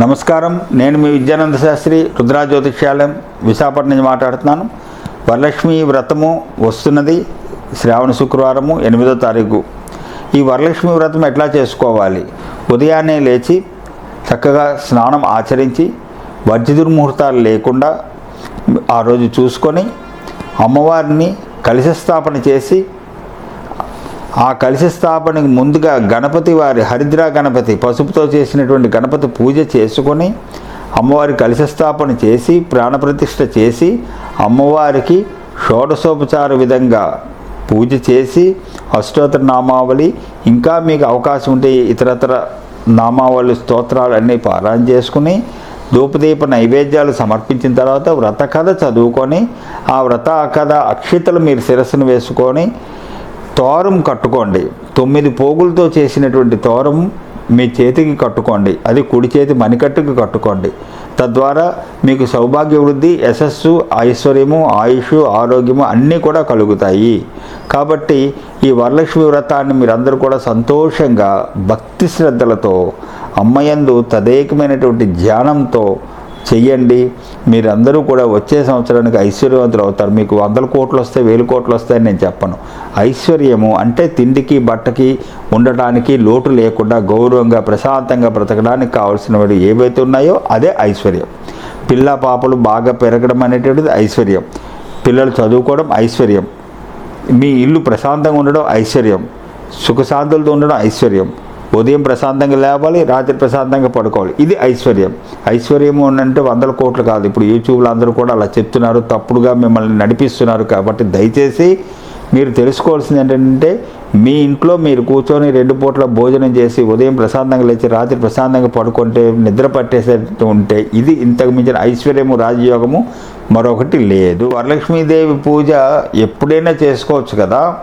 నమస్కారం. నేను మీ విద్యానంద శాస్త్రి రుద్రా జ్యోతిష్యాలయం విశాఖపట్నం నుంచి మాట్లాడుతున్నాను. వరలక్ష్మి వ్రతము వస్తున్నది శ్రావణ శుక్రవారము ఎనిమిదో తారీఖు. ఈ వరలక్ష్మి వ్రతం ఎట్లా చేసుకోవాలి? ఉదయాన్నే లేచి చక్కగా స్నానం ఆచరించి వర్జ దుర్ముహూర్తాలు లేకుండా ఆ రోజు చూసుకొని అమ్మవారిని కలిసి స్థాపన చేసి ఆ కలిసి స్థాపనకు ముందుగా గణపతి వారి హరిద్రా గణపతి పసుపుతో చేసినటువంటి గణపతి పూజ చేసుకొని అమ్మవారి కలిసి స్థాపన చేసి ప్రాణప్రతిష్ఠ చేసి అమ్మవారికి షోడశోపచార విధంగా పూజ చేసి అష్టోత్తర నామావళి ఇంకా మీకు అవకాశం ఉంటే ఇతరతర నామావళి స్తోత్రాలు అన్నీ పారాయణ చేసుకుని ధూపదీప నైవేద్యాలు సమర్పించిన తర్వాత వ్రత కథ చదువుకొని ఆ వ్రత కథ అక్షితలు మీరు శిరస్సును వేసుకొని తోరం కట్టుకోండి. తొమ్మిది పోగులతో చేసినటువంటి తోరం మీ చేతికి కట్టుకోండి. అది కుడి చేతి మణికట్టుకు కట్టుకోండి. తద్వారా మీకు సౌభాగ్య వృద్ధి యశస్సు ఐశ్వర్యము ఆయుష్ ఆరోగ్యము అన్నీ కూడా కలుగుతాయి. కాబట్టి ఈ వరలక్ష్మి వ్రతాన్ని మీరందరూ కూడా సంతోషంగా భక్తి శ్రద్ధలతో అమ్మయందు తదేకమైనటువంటి ధ్యానంతో చెయ్యండి. మీరందరూ కూడా వచ్చే సంవత్సరానికి ఐశ్వర్యవంతులు అవుతారు. మీకు వందల కోట్లు వస్తాయి వేలు కోట్లు వస్తాయని నేను చెప్పను. ఐశ్వర్యము అంటే తిండికి బట్టకి ఉండటానికి లోటు లేకుండా గౌరవంగా ప్రశాంతంగా బ్రతకడానికి కావాల్సినవి ఏవైతే ఉన్నాయో అదే ఐశ్వర్యం. పిల్ల పాపలు బాగా పెరగడం అనేటువంటిది ఐశ్వర్యం. పిల్లలు చదువుకోవడం ఐశ్వర్యం. మీ ఇల్లు ప్రశాంతంగా ఉండడం ఐశ్వర్యం. సుఖశాంతులతో ఉండడం ఐశ్వర్యం. ఉదయం ప్రశాంతంగా లేవాలి రాత్రి ప్రశాంతంగా పడుకోవాలి. ఇది ఐశ్వర్యం. ఐశ్వర్యము అంటే వందల కోట్లు కాదు. ఇప్పుడు యూట్యూబ్లో అందరూ కూడా అలా చెప్తున్నారు తప్పుడుగా మిమ్మల్ని నడిపిస్తున్నారు కాబట్టి దయచేసి మీరు తెలుసుకోవాల్సింది ఏంటంటే మీ ఇంట్లో మీరు కూర్చొని రెండు పూట్ల భోజనం చేసి ఉదయం ప్రశాంతంగా లేచి రాత్రి ప్రశాంతంగా పడుకుంటే నిద్ర పట్టేసేట్టు ఉంటే ఇది ఇంతకు మించిన ఐశ్వర్యము రాజయోగము మరొకటి లేదు. వరలక్ష్మీదేవి పూజ ఎప్పుడైనా చేసుకోవచ్చు కదా?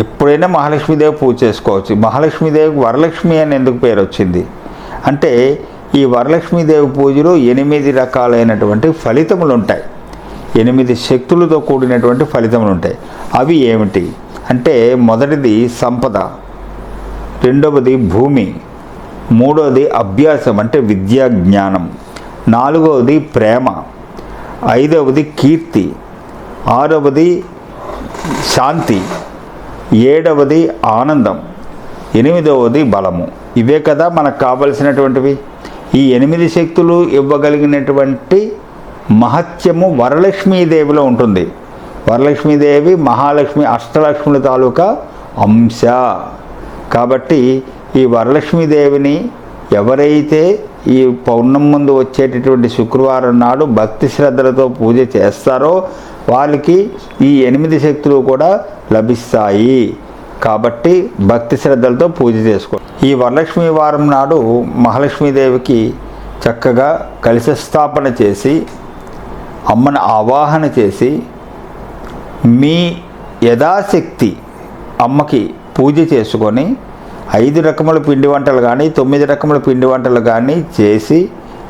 ఎప్పుడైనా మహాలక్ష్మీదేవి పూజ చేసుకోవచ్చు. మహాలక్ష్మీదేవికి వరలక్ష్మి అని ఎందుకు పేరు వచ్చింది? అంటే ఈ వరలక్ష్మీదేవి పూజలో ఎనిమిది రకాలైనటువంటి ఫలితములు ఉంటాయి ఎనిమిది శక్తులతో కూడినటువంటి ఫలితములు ఉంటాయి అవి ఏమిటి? అంటే మొదటిది సంపద రెండవది భూమి మూడవది అభ్యాసం అంటే విద్యా జ్ఞానం నాలుగవది ప్రేమ ఐదవది కీర్తి ఆరవది శాంతి ఏడవది ఆనందం ఎనిమిదవది బలము. ఇవే కదా మనకు కావలసినటువంటివి. ఈ ఎనిమిది శక్తులు ఇవ్వగలిగినటువంటి మహత్యము వరలక్ష్మీదేవిలో ఉంటుంది. వరలక్ష్మీదేవి మహాలక్ష్మి అష్టలక్ష్ముల తాలూకా అంశ. కాబట్టి ఈ వరలక్ష్మీదేవిని ఎవరైతే ఈ పౌర్ణం ముందు వచ్చేటటువంటి శుక్రవారం నాడు భక్తి శ్రద్ధలతో పూజ చేస్తారో వాళ్ళకి ఈ ఎనిమిది శక్తులు కూడా లభిస్తాయి. కాబట్టి భక్తి శ్రద్ధలతో పూజ చేసుకో ఈ వరలక్ష్మి వారం నాడు మహాలక్ష్మీదేవికి చక్కగా కలశ స్థాపన చేసి అమ్మను ఆవాహన చేసి మీ యథాశక్తి అమ్మకి పూజ చేసుకొని ఐదు రకముల పిండి వంటలు కానీ తొమ్మిది రకముల పిండి వంటలు కానీ చేసి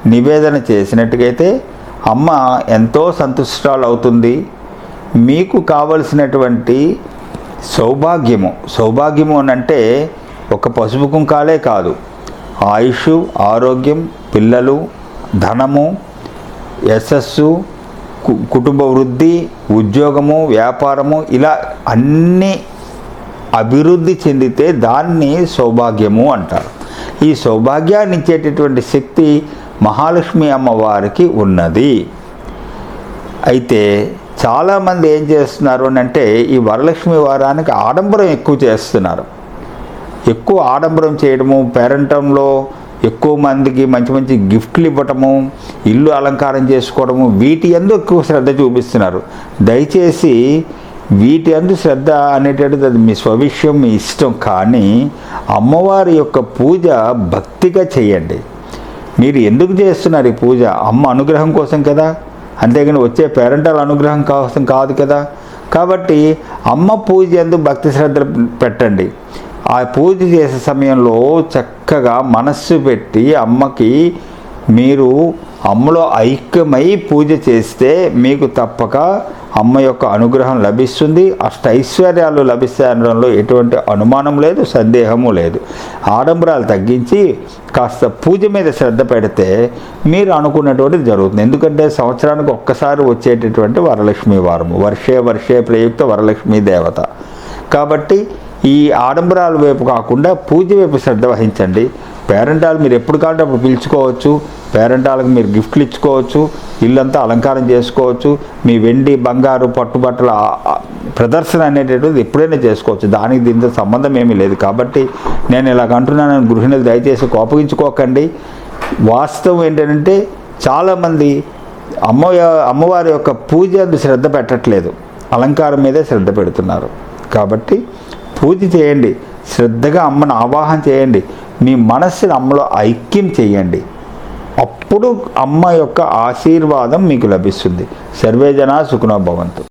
నివేదన చేసినట్టుగైతే అమ్మ ఎంతో సంతుష్టాలు అవుతుంది మీకు కావలసినటువంటి సౌభాగ్యము. సౌభాగ్యము అని అంటే ఒక పసుపు కుంకాలే కాదు. ఆయుష్ ఆరోగ్యం పిల్లలు ధనము యశస్సు కు- కుటుంబ వృద్ధి ఉద్యోగము వ్యాపారము ఇలా అన్ని అభివృద్ధి చెందితే దాన్ని సౌభాగ్యము అంటారు. ఈ సౌభాగ్యాన్ని ఇచ్చేటటువంటి శక్తి మహాలక్ష్మి అమ్మవారికి ఉన్నది. అయితే చాలామంది ఏం చేస్తున్నారు అని అంటే ఈ వరలక్ష్మి వారానికి ఆడంబరం ఎక్కువ చేస్తున్నారు. ఎక్కువ ఆడంబరం చేయడము పేరంటంలో ఎక్కువ మందికి మంచి మంచి గిఫ్ట్లు ఇవ్వటము ఇల్లు అలంకారం చేసుకోవడము వీటి అందు ఎక్కువ శ్రద్ధ చూపిస్తున్నారు. దయచేసి వీటి అందు శ్రద్ధ అనేటటువంటిది అది మీ స్వవిషయం మీ ఇష్టం. కానీ అమ్మవారి యొక్క పూజ భక్తిగా చేయండి. మీరు ఎందుకు చేస్తున్నారు ఈ పూజ? అమ్మ అనుగ్రహం కోసం కదా? అంతేగాని వచ్చే పేరెంటల్ అనుగ్రహం కోసం కాదు కదా? కాబట్టి అమ్మ పూజ ఎందుకు భక్తి శ్రద్ధలు పెట్టండి. ఆ పూజ చేసే సమయంలో చక్కగా మనస్సు పెట్టి అమ్మకి మీరు అమ్మలో ఐక్యమై పూజ చేస్తే మీకు తప్పక అమ్మ యొక్క అనుగ్రహం లభిస్తుంది. అష్ట ఐశ్వర్యాలు లభిస్తాయనడంలో ఎటువంటి అనుమానం లేదు సందేహము లేదు. ఆడంబరాలు తగ్గించి కాస్త పూజ మీద శ్రద్ధ పెడితే మీరు అనుకున్నటువంటిది జరుగుతుంది. ఎందుకంటే సంవత్సరానికి ఒక్కసారి వచ్చేటటువంటి వరలక్ష్మి వారము. వర్షే వర్షే ప్రయుక్త వరలక్ష్మి దేవత. కాబట్టి ఈ ఆడంబరాల వైపు కాకుండా పూజ వైపు శ్రద్ధ వహించండి. పేరెంటాలు మీరు ఎప్పుడు కావాలంటే అప్పుడు పిలుచుకోవచ్చు. పేరెంట్ వాళ్ళకి మీరు గిఫ్ట్లు ఇచ్చుకోవచ్చు ఇల్లంతా అలంకారం చేసుకోవచ్చు మీ వెండి బంగారు పట్టుబట్టల ప్రదర్శన అనేటటువంటిది ఎప్పుడైనా చేసుకోవచ్చు. దానికి దీంతో సంబంధం ఏమీ లేదు. కాబట్టి నేను ఇలాగ అంటున్నాను గృహిణులు దయచేసి కోపగించుకోకండి. వాస్తవం ఏంటంటే చాలామంది అమ్మ అమ్మవారి యొక్క పూజ శ్రద్ధ పెట్టట్లేదు. అలంకారం మీదే శ్రద్ధ పెడుతున్నారు. కాబట్టి పూజ చేయండి. శ్రద్ధగా అమ్మను ఆవాహన చేయండి. మీ మనస్సుని అమ్మలో ఐక్యం చేయండి. అప్పుడు అమ్మ యొక్క ఆశీర్వాదం మీకు లభిస్తుంది. సర్వేజన సుఖనోభవంతు